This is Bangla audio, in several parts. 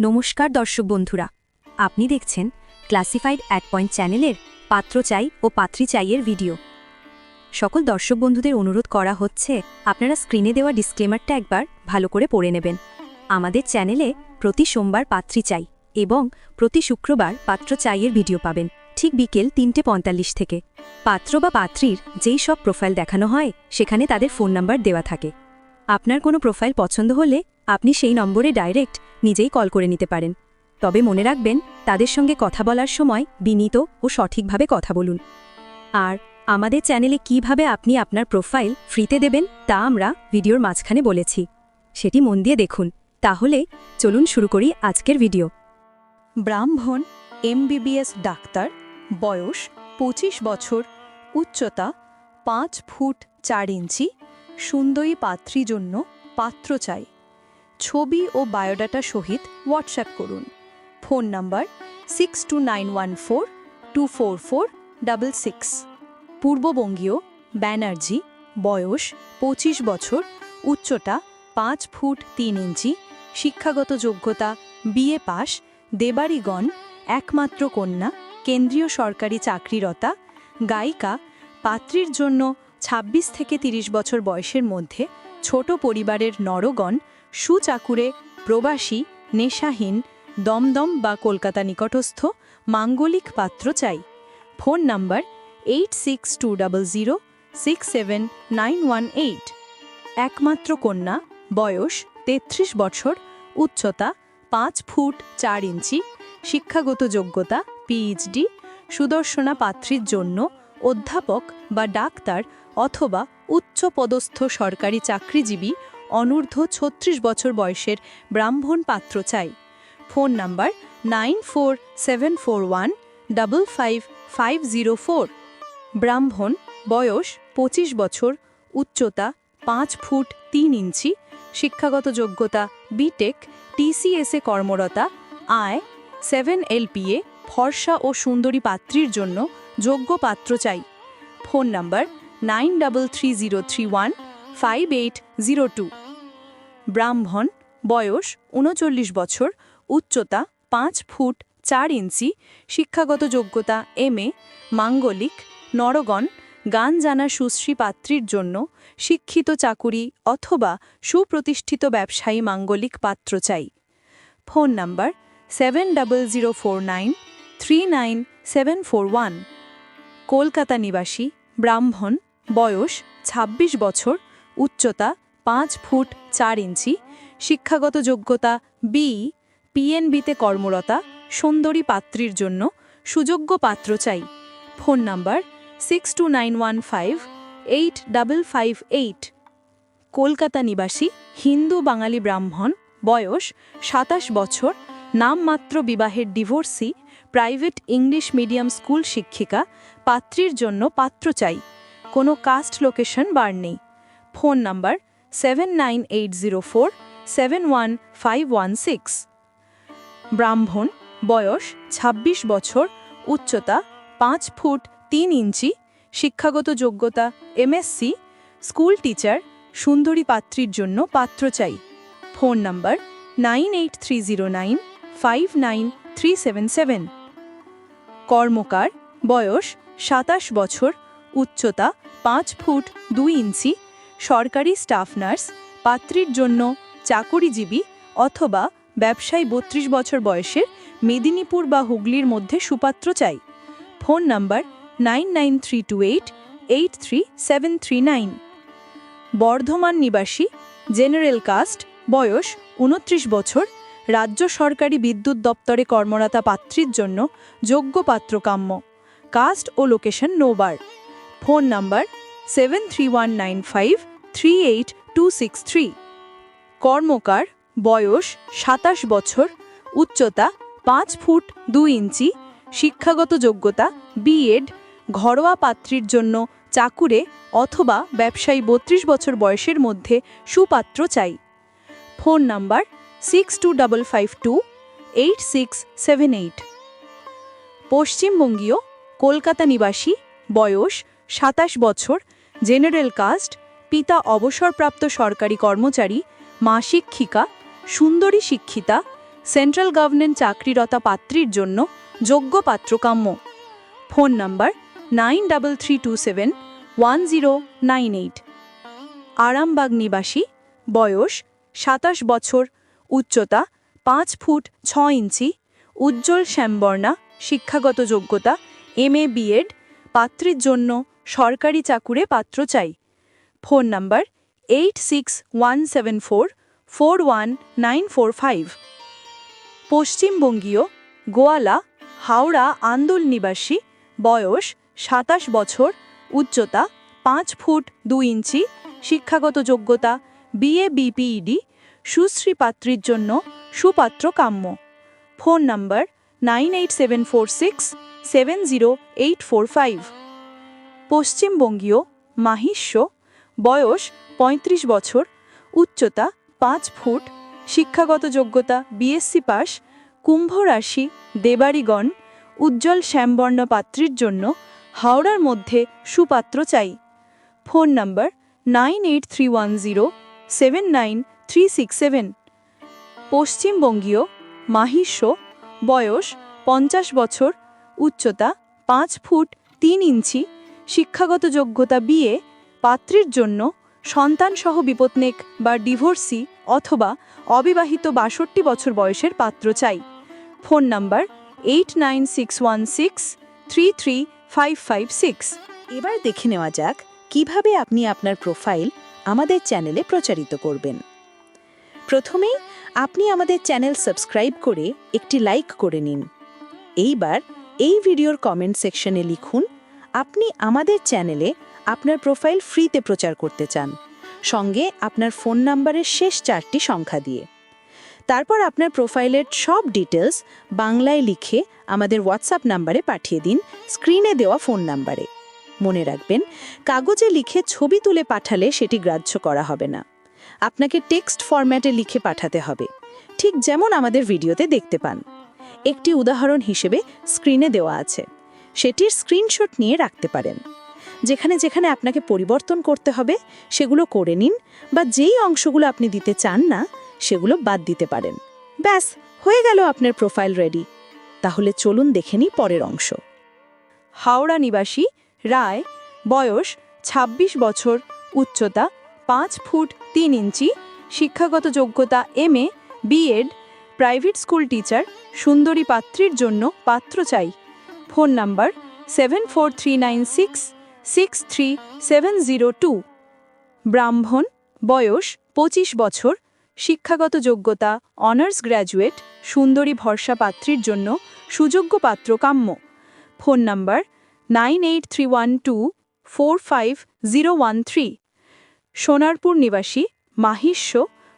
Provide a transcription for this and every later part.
নমস্কার দর্শক বন্ধুরা। আপনি দেখছেন ক্লাসিফাইড অ্যাট পয়েন্ট চ্যানেলের পাত্র চাই ও পাত্রী চাইয়ের ভিডিও সকল দর্শক বন্ধুদের অনুরোধ করা হচ্ছে, আপনারা স্ক্রিনে দেওয়া ডিসক্লেমারটা একবার ভালো করে পড়ে নেবেন। আমাদের চ্যানেলে প্রতি সোমবার পাত্রী চাই এবং প্রতি শুক্রবার পাত্র চাইয়ের ভিডিও পাবেন। ঠিক বিকেল তিনটে পঁয়তাল্লিশ থেকে। পাত্র বা পাত্রীর যেই সব প্রোফাইল দেখানো হয়, সেখানে তাদের ফোন নাম্বার দেওয়া থাকে। আপনার কোনো প্রোফাইল পছন্দ হলে আপনি সেই নম্বরে ডাইরেক্ট নিজেই কল করে নিতে পারেন। তবে মনে রাখবেন, তাদের সঙ্গে কথা বলার সময় বিনীত ও সঠিকভাবে কথা বলুন। আর আমাদের চ্যানেলে কীভাবে আপনি আপনার প্রোফাইল ফ্রিতে দেবেন, তা আমরা ভিডিওর মাঝখানে বলেছি। সেটি মন দিয়ে দেখুন। তাহলে চলুন শুরু করি আজকের ভিডিও। ব্রাহ্মণ, এমবিবিএস ডাক্তার, বয়স পঁচিশ বছর, উচ্চতা পাঁচ ফুট চার ইঞ্চি, সুন্দরী পাত্রী জন্য পাত্র চাই। ছবি ও বায়োডাটা সহিত হোয়াটসঅ্যাপ করুন। Phone number six two nine one four two four four double six পূর্ববঙ্গীয় Banerjee, বয়স পঁচিশ বছর, উচ্চতা পাঁচ ফুট তিন ইঞ্চি, শিক্ষাগত যোগ্যতা বিএ পাস দেবাড়িগণ একমাত্র কন্যা, কেন্দ্রীয় সরকারি চাকরিরতা, গায়িকা, পাত্রীর জন্য ২৬ থেকে ৩০ বছর বয়সের মধ্যে ছোট পরিবারের নরগণ সুচাকুরে প্রবাসী, নেশাহীন, দমদম বা কলকাতা নিকটস্থ মাঙ্গলিক পাত্র চাই। Phone number eight six two double zero six seven nine one eight. একমাত্র কন্যা, বয়স তেত্রিশ বছর, উচ্চতা পাঁচ ফুট চার ইঞ্চি, শিক্ষাগত যোগ্যতা পিএইচডি সুদর্শনা পাত্রীর জন্য অধ্যাপক বা ডাক্তার অথবা উচ্চপদস্থ সরকারি চাকরিজীবী অনূর্ধ্ব ছত্রিশ বছর বয়সের ব্রাহ্মণ পাত্র চাই। Phone number nine four seven four one double five five zero four. ব্রাহ্মণ, বয়স পঁচিশ বছর, উচ্চতা পাঁচ ফুট তিন ইঞ্চি, শিক্ষাগত যোগ্যতা বিটেক টিসিএসএ কর্মরতা, আয় সেভেন এলপিএ ফর্সা ও সুন্দরী পাত্রীর জন্য যোগ্য পাত্র চাই। Phone number nine double three zero three one five eight zero two. ব্রাহ্মণ, বয়স উনচল্লিশ বছর, উচ্চতা পাঁচ ফুট চার ইঞ্চি, শিক্ষাগত যোগ্যতা এম এ, মাঙ্গলিক, নরগণ, গান জানা সুশ্রী পাত্রীর জন্য শিক্ষিত চাকুরি অথবা সুপ্রতিষ্ঠিত ব্যবসায়ী মাঙ্গলিক পাত্র চাই। Phone number seven double zero four nine three nine seven four one. Kolkata নিবাসী, ব্রাহ্মণ, বয়স ২৬ বছর, উচ্চতা পাঁচ ফুট চার ইঞ্চি, শিক্ষাগত যোগ্যতা বি পিএনবিতে কর্মরতা, সুন্দরী পাত্রীর জন্য সুযোগ্য পাত্র চাই। Phone number six two nine one five eight double five eight Kolkata নিবাসী, হিন্দু বাঙালি ব্রাহ্মণ, বয়স সাতাশ বছর, নামমাত্র বিবাহের divorcee, private English medium school শিক্ষিকা, পাত্রীর জন্য পাত্র চাই। কোনো কাস্ট লোকেশন বার নেই। Phone number seven nine eight zero four seven one five one six ব্রাহ্মণ, বয়স ২৬ বছর, উচ্চতা পাঁচ ফুট তিন ইঞ্চি, শিক্ষাগত যোগ্যতা এমএসসি, স্কুল টিচার, সুন্দরী পাত্রীর জন্য পাত্র চাই। Phone number nine eight three zero nine five nine three seven seven কর্মকার, বয়স সাতাশ বছর, উচ্চতা পাঁচ ফুট দুই ইঞ্চি সরকারি স্টাফ নার্স, পাত্রীর জন্য চাকরিজীবী অথবা ব্যবসায়ী বত্রিশ বছর বয়সের মেদিনীপুর বা হুগলির মধ্যে সুপাত্র চাই। Phone number nine nine three two eight eight three seven three nine. Bardhaman নিবাসী, জেনারেল কাস্ট, বয়স উনত্রিশ বছর, রাজ্য সরকারি বিদ্যুৎ দপ্তরে কর্মরতা পাত্রীর জন্য যোগ্য পাত্র কাম্য কাস্ট ও location no bar. Phone number seven three one nine five three eight two six three কর্মকার, বয়স সাতাশ বছর, উচ্চতা পাঁচ ফুট দুই ইঞ্চি, শিক্ষাগত যোগ্যতা বিএড ঘরোয়া পাত্রীর জন্য চাকুরে অথবা ব্যবসায়ী বত্রিশ বছর বয়সের মধ্যে সুপাত্র চাই। Phone number six two double five two eight six seven eight পশ্চিমবঙ্গীয়, Kolkata নিবাসী, বয়স সাতাশ বছর জেনারেল কাস্ট, পিতা অবসরপ্রাপ্ত সরকারি কর্মচারী, মা শিক্ষিকা, সুন্দরী শিক্ষিতা, সেন্ট্রাল গভর্নমেন্ট চাকরিরতা পাত্রীর জন্য যোগ্য পাত্রকাম্য। Phone number nine double three two seven one zero nine eight. Arambagh নিবাসী, বয়স সাতাশ বছর, উচ্চতা পাঁচ ফুট ছ ইঞ্চি, উজ্জ্বল শ্যামবর্ণা, শিক্ষাগত যোগ্যতা, এম এ বিএড পাত্রীর জন্য সরকারি চাকুরে পাত্র চাই। Phone number eight six one seven four four one nine four five পশ্চিমবঙ্গীয় গোয়ালা, হাওড়া আন্দোল নিবাসী, বয়স সাতাশ বছর, উচ্চতা পাঁচ ফুট দুই ইঞ্চি, শিক্ষাগত যোগ্যতা বিএ বিপিইডি সুশ্রী পাত্রীর জন্য সুপাত্র কাম্য। Phone number nine eight seven four six seven zero eight four five পশ্চিমবঙ্গীয় মাহিষ্য, বয়স ৩৫ বছর, উচ্চতা পাঁচ ফুট, শিক্ষাগত যোগ্যতা বিএসসি পাস, কুম্ভ রাশি দেবাড়িগণ উজ্জ্বল শ্যামবর্ণ পাত্রীর জন্য হাওড়ার মধ্যে সুপাত্র চাই। Phone number nine eight three one zero seven nine three six seven. পশ্চিমবঙ্গীয় মাহিষ্য, বয়স পঞ্চাশ বছর, উচ্চতা পাঁচ ফুট তিন ইঞ্চি শিক্ষাগত যোগ্যতা বিয়ে, পাত্রীর জন্য সন্তানসহ বিপত্নেক বা ডিভোর্সি অথবা অবিবাহিত বাষট্টি বছর বয়সের পাত্র চাই। Phone number eight nine six one six three three five five six. এবার দেখে নেওয়া যাক কীভাবে আপনি আপনার প্রোফাইল আমাদের চ্যানেলে প্রচারিত করবেন। প্রথমেই আপনি আমাদের চ্যানেল সাবস্ক্রাইব করে একটি লাইক করে নিন। এইবার এই ভিডিওর কমেন্ট সেকশনে লিখুন আপনি আমাদের চ্যানেলে আপনার প্রোফাইল ফ্রিতে প্রচার করতে চান। সঙ্গে আপনার ফোন নাম্বারের শেষ চারটি সংখ্যা দিয়ে। তারপর আপনার প্রোফাইলের সব ডিটেলস বাংলায় লিখে আমাদের হোয়াটসঅ্যাপ নাম্বারে পাঠিয়ে দিন স্ক্রিনে দেওয়া ফোন নাম্বারে। মনে রাখবেন, কাগজে লিখে ছবি তুলে পাঠালে সেটি গ্রাহ্য করা হবে না। আপনাকে টেক্সট ফরম্যাটে লিখে পাঠাতে হবে। ঠিক যেমন আমাদের ভিডিওতে দেখতে পান। একটি উদাহরণ হিসেবে স্ক্রিনে দেওয়া আছে। সেটির স্ক্রিনশট নিয়ে রাখতে পারেন। যেখানে যেখানে আপনাকে পরিবর্তন করতে হবে, সেগুলো করে নিন বা যেই অংশগুলো আপনি দিতে চান না, সেগুলো বাদ দিতে পারেন। ব্যাস, হয়ে গেল আপনার প্রোফাইল রেডি তাহলে চলুন দেখে নিই পরের অংশ। হাওড়া নিবাসী, রায়, বয়স ২৬ বছর, উচ্চতা পাঁচ ফুট তিন ইঞ্চি, শিক্ষাগত যোগ্যতা M A B Ed private school teacher সুন্দরী পাত্রীর জন্য পাত্র চাই। Phone number seven four three nine six six three seven zero two. ব্রাহ্মণ, বয়স পঁচিশ বছর, শিক্ষাগত যোগ্যতা, অনার্স গ্র্যাজুয়েট, সুন্দরী ভরসা পাত্রীর জন্য সুযোগ্য পাত্র কাম্য। Phone number nine eight three one two four five zero one three. Sonarpur নিবাসী মাহিষ্য,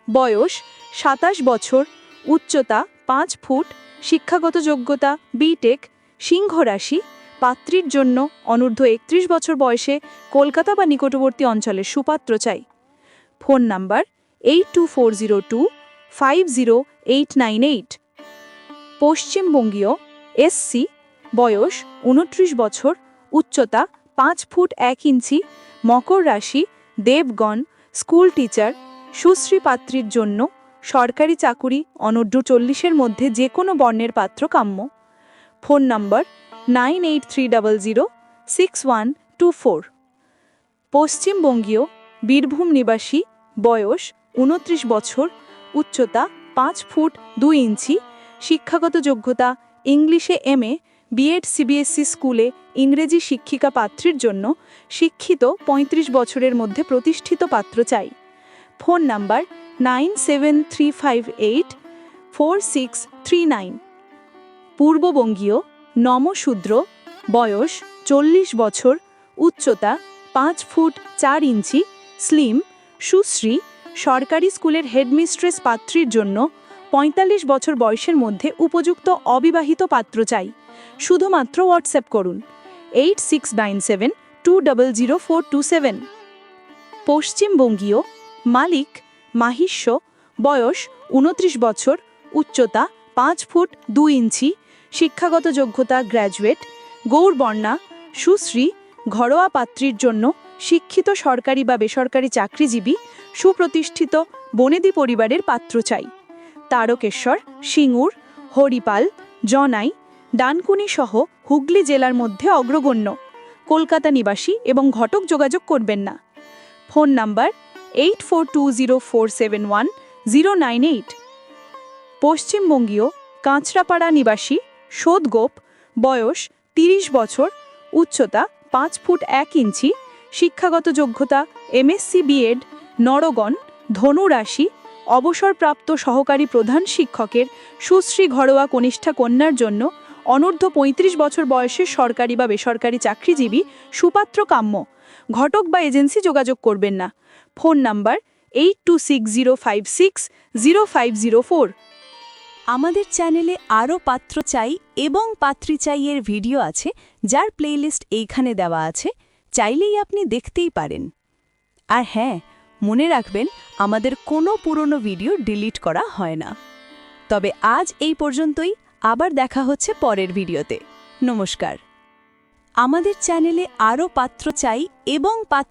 বয়স সাতাশ বছর, উচ্চতা পাঁচ ফুট, শিক্ষাগত যোগ্যতা বিটেক সিংহ রাশি, পাত্রীর জন্য অনূর্ধ্ব একত্রিশ বছর বয়সে কলকাতা বা নিকটবর্তী অঞ্চলের সুপাত্র চাই। Phone number eight two four zero two five zero eight nine eight. পশ্চিমবঙ্গীয় SC বয়স উনত্রিশ বছর, উচ্চতা পাঁচ ফুট এক ইঞ্চি, মকর রাশি, দেবগণ, স্কুল টিচার, সুশ্রী পাত্রীর জন্য সরকারি চাকুরি অনূর্ধ্ব চল্লিশের মধ্যে যে কোনো বর্ণের পাত্র কাম্য। Phone number nine eight three double zero six one two four. পশ্চিমবঙ্গীয় Birbhum নিবাসী, বয়স উনত্রিশ বছর, উচ্চতা পাঁচ ফুট দুই ইঞ্চি, শিক্ষাগত যোগ্যতা ইংলিশে এম এ, বিএড সিবিএসসি স্কুলে ইংরেজি শিক্ষিকা পাত্রীর জন্য শিক্ষিত ৩৫ বছরের মধ্যে প্রতিষ্ঠিত পাত্র চাই। Phone number nine seven three five eight four six three nine. পূর্ববঙ্গীয় নমশূদ্র, বয়স চল্লিশ বছর, উচ্চতা পাঁচ ফুট চার ইঞ্চি, স্লিম, সুশ্রী, সরকারি স্কুলের হেডমিস্ট্রেস পাত্রীর জন্য ৪৫ বছর বয়সের মধ্যে উপযুক্ত অবিবাহিত পাত্র চাই। শুধুমাত্র হোয়াটসঅ্যাপ করুন eight six nine seven two double zero four two seven পশ্চিমবঙ্গীয় মালিক মাহিষ্য, বয়স উনত্রিশ বছর, উচ্চতা পাঁচ ফুট দুই ইঞ্চি শিক্ষাগত যোগ্যতা গ্র্যাজুয়েট গৌরবর্ণা, সুশ্রী, ঘরোয়া পাত্রীর জন্য শিক্ষিত সরকারি বা বেসরকারি চাকরিজীবী, সুপ্রতিষ্ঠিত বনেদি পরিবারের পাত্র চাই। তারকেশ্বর, সিঙ্গুর, হরিপাল, জনাই, ডানকুনি সহ হুগলি জেলার মধ্যে অগ্রগণ্য। কলকাতা নিবাসী এবং ঘটক যোগাযোগ করবেন না। Phone number eight four two zero four seven one zero nine eight পশ্চিমবঙ্গীয় Kanchrapara নিবাসী সোদগোপ বয়স তিরিশ বছর, উচ্চতা পাঁচ ফুট এক ইঞ্চি, শিক্ষাগত যোগ্যতা, এমএসসি বিএড, নরগণ, ধনুরাশি, অবসরপ্রাপ্ত সহকারী প্রধান শিক্ষকের সুশ্রী ঘরোয়া কনিষ্ঠা কন্যার জন্য অনূর্ধ্ব পঁয়ত্রিশ বছর বয়সের সরকারি বা বেসরকারি চাকরিজীবী সুপাত্র কাম্য। ঘটক বা এজেন্সি যোগাযোগ করবেন না। Phone number eight two six zero five six zero five zero four. আমাদের চ্যানেলে আরও পাত্র চাই এবং পাত্রী চাইয়ের ভিডিও আছে, যার প্লেলিস্ট এইখানে দেওয়া আছে, চাইলেই আপনি দেখতেই পারেন। আর হ্যাঁ মনে রাখবেন, আমাদের কোনো পুরনো ভিডিও ডিলিট করা হয় না। তবে আজ এই পর্যন্তই, আবার দেখা হচ্ছে পরের ভিডিওতে। নমস্কার। আমাদের চ্যানেলে আরও পাত্র চাই এবং পাত্র